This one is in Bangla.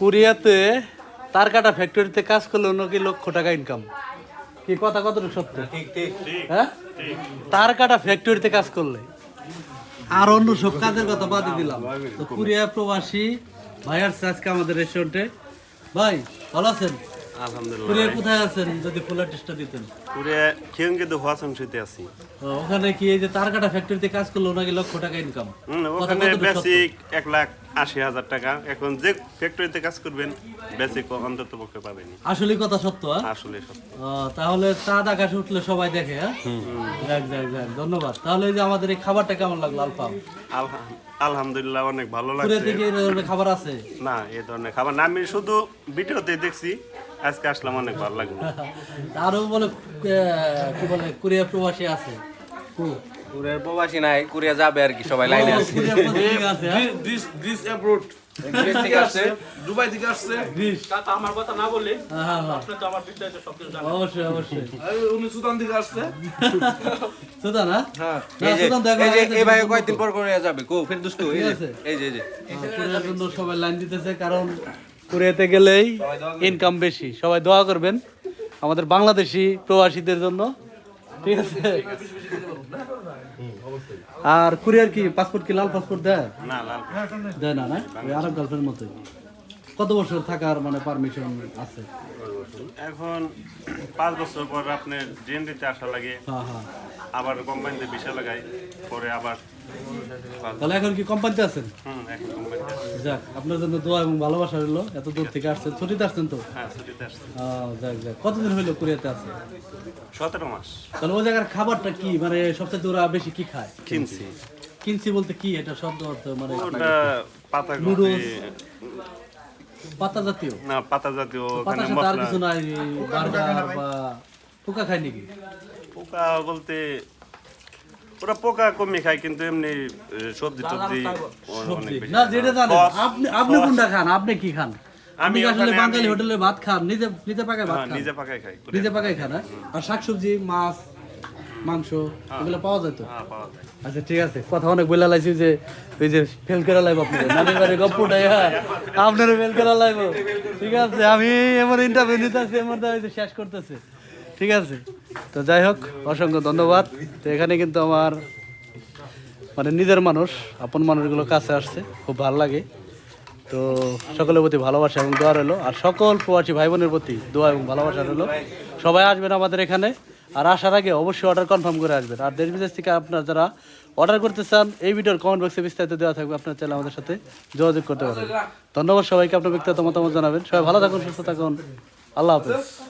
কোরিয়াতে তার কাটা ফ্যাক্টরিতে কাজ করলে নাকি লক্ষ টাকা ইনকাম কি কথা কতটুকু সত্য? হ্যাঁ? তার কাটা ফ্যাক্টরিতে কাজ করলে। আর অন্য সব কাজের কথা বাদই দিলাম। তো কোরিয়া প্রবাসী ভাই আসছে আজকে আমাদের রেস্টুরেন্টে ভাই ভালো আছেন? আলহামদুলিল্লাহ। কোথায় আছেন? যদি ফুলের টেস্টটা দিতেন। পুরে খেয়ে তো শুতে আছি। ওখানে কি এই যে তার কাটা ফ্যাক্টরিতে কাজ করল নাকি লক্ষ টাকা ইনকাম ওখানে বেসিক এক লাখ আশি হাজার টাকা। এখন যে ফ্যাক্টরিতে কাজ করবেন বেসিক অন্তত পক্ষে পাবেনি আসলে কথা সত্য হ্যাঁ? আসলে সত্য। তাহলে চাঁদ আকাশে উঠলে সবাই দেখে হ্যাঁ? যাক যাক যাক ধন্যবাদ। তাহলে যে আমাদের এই খাবারটা কেমন লাগল আলফাম? আলহা- আলহামদুলিল্লাহ অনেক ভালো লাগছে। থেকে এই ধরনের খাবার আছে? না এই ধরনের খাবার না আমি শুধু ভিডিওতে দেখছি আজকে আসলাম অনেক ভালো লাগল। আরও বলে আহ, কি বলে কোরিয়া প্রবাসী আছে? কুরিয়ার প্রবাসী নাই কুরিয়া যাবে আর কি সবাই লাইনে আছে? গ্রিস গ্রিস অ্যাব্রোড গ্রিস থেকে আসছে দুবাই থেকে আসছে গ্রিস। কাকা আমার কথা না বললে হ্যাঁ, হ্যাঁ, হ্যাঁ। আপনি তো আমার বিদ্যালয়ে সবকিছু জানেন। অবশ্যই অবশ্যই। উনি সুদান থেকে আসছে। সুদান হ্যাঁ? হ্যাঁ। এই যে এই যে এই ভাই কয়েকদিন পর কুরিয়া যাবে? কো ফের দুষ্টু এই যে এই যে এই যে। জন্য সবাই লাইন দিতেছে কারণ কোরিয়াতে গেলেই ইনকাম বেশি। সবাই দোয়া করবেন আমাদের বাংলাদেশি প্রবাসীদের জন্য। ঠিক আছে? আর কোরিয়ার কি? পাসপোর্ট কি? লাল পাসপোর্ট দেয়? না লাল দেয় না না? ওই আরব গার্লফ্রেন্ড মতো কত বছর থাকার মানে পারমিশন আছে? এখন পাঁচ বছর পর আপনার ডিএনডিতে আসা লাগে হ্যাঁ হ্যাঁ। আবার কোম্পানিতে বিষয় লাগাই পরে আবার তাহলে এখন কি কোম্পানিতে আছেন। যাক আপনার জন্য দোয়া এবং ভালোবাসা রইল। এত দূর থেকে আসছেন ছুটিতে আসছেন তো? হ্যাঁ যাক যাক। কতদিন হইল কোরিয়াতে আছে? সতেরো মাস। তাহলে ওই জায়গার খাবারটা কি? মানে সবচেয়ে ওরা বেশি কি খায়? কিনছি। কিনছি বলতে কি? এটা শব্দ অর্থ মানে পাতা Noodles, পাতা জাতীয়? না পাতা জাতীয় ওখানে আর মশলা কিছু নাই বার্গার বা পোকা খায় নাকি? পোকা বলতে ওরা পোকা কমই খায় কিন্তু এমনি সবজি টবজি না যেটা জানেন আপনি আপনি কোনটা খান? আপনি কি খান? আমি আসলে বাঙালি হোটেলে ভাত খান? নিজে নিজে পাকায় ভাত হ্যাঁ, খান? নিজে পাকাই খাই নিজে পাকায় খান হ্যাঁ? আর শাকসবজি মাছ মাংস এগুলো পাওয়া যায় তো? হ্যাঁ আচ্ছা ঠিক আছে। কথা অনেক বলে লাইছি যে ওই যে ফেল করে লাইব আপনার নানি বাড়ি গপ্পটাই হ্যাঁ। আপনারও ফেল করে লাইব। ঠিক আছে আমি এমন ইন্টারভিউ নিতে আছি এমন শেষ করতেছে। ঠিক আছে। তো যাই হোক অসংখ্য ধন্যবাদ। তো এখানে কিন্তু আমার মানে নিজের মানুষ আপন মানুষগুলো কাছে আসছে। খুব ভালো লাগে। তো সকলের প্রতি ভালোবাসা এবং দোয়া রইল। আর সকল প্রবাসী ভাই বোনের প্রতি দোয়া এবং ভালোবাসা রইল। সবাই আসবেন আমাদের এখানে। আর আসার আগে অবশ্যই অর্ডার কনফার্ম করে আসবেন। আর দেশ বিদেশ থেকে আপনার যারা অর্ডার করতে চান, এই ভিডিওর কমেন্ট বক্সে বিস্তারিত দেওয়া থাকবে, আপনার চাইলে আমাদের সাথে যোগাযোগ করতে পারবেন। ধন্যবাদ সবাইকে, আপনার ব্যক্তিগত মতামত জানাবেন। সবাই ভালো থাকুন, সুস্থ থাকুন। আল্লাহ হাফেজ।